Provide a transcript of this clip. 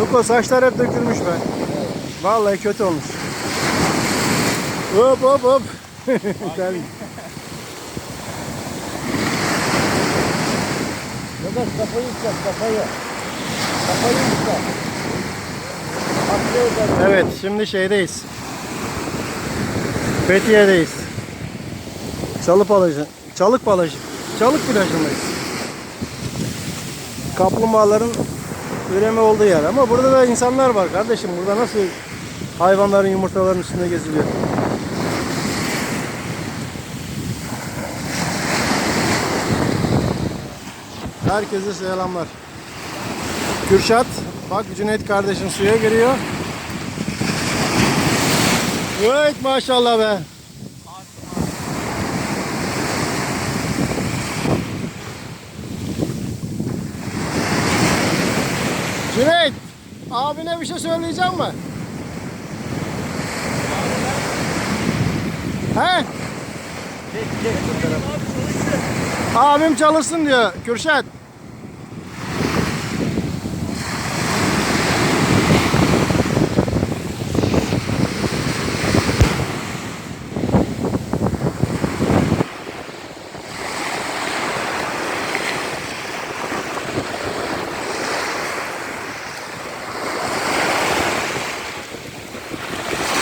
Yuko saçlar hep dökülmüş be. Vallahi kötü olmuş. Hop hop hop. Sen- Yavaş kafayı yıkacak kafayı. Kafayı yıkacak. Evet şimdi şeydeyiz. Fethiye'deyiz. Çalı balajı. Çalık balajı. Çalık plajındayız. Kaplumbağaların üreme olduğu yer. Ama burada da insanlar var kardeşim. Burada nasıl hayvanların yumurtalarının üstünde geziliyor. Herkese selamlar. Kürşat, bak Cüneyt kardeşin suya giriyor. Evet maşallah be. Cüneyt, abine bir şey söyleyeceğim mi? He? Abim çalışsın diyor Kürşat.